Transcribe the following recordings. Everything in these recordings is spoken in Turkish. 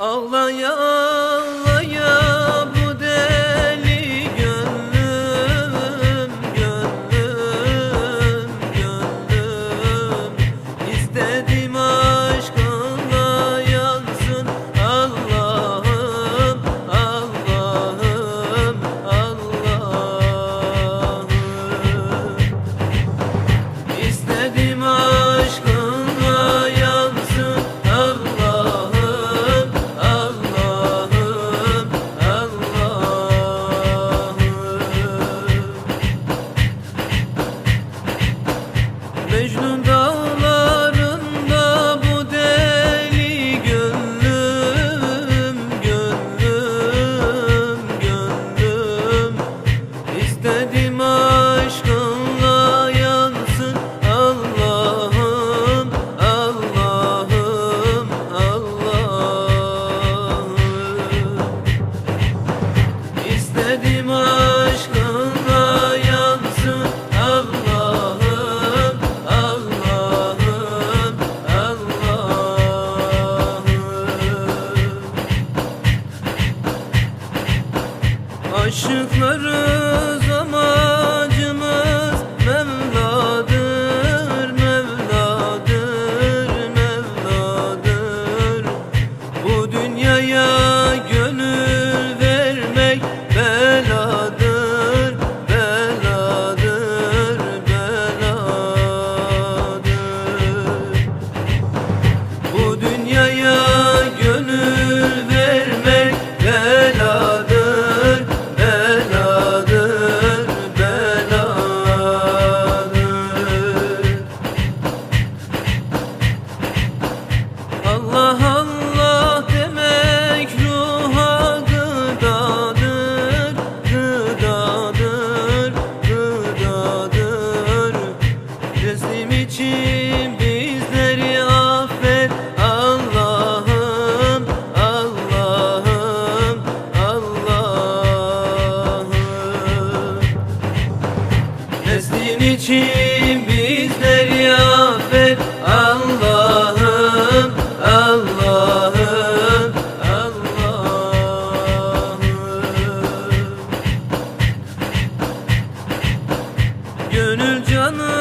Ağlaya ağlaya bu deli gönlüm Gönlüm, gönlüm. İzledi aşıklarız İçimizde riyafet Allah'ım Allah'ım Allah'ım Gönül canım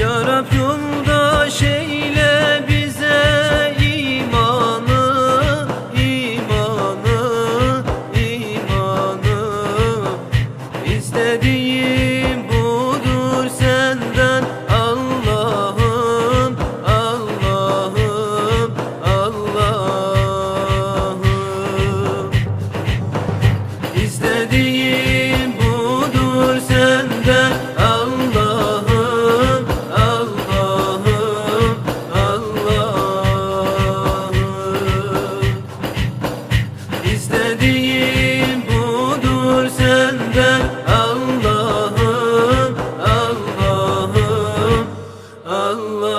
Yarab yolda şeyle isteğim budur senden? Allah'ım Allah'ım Allah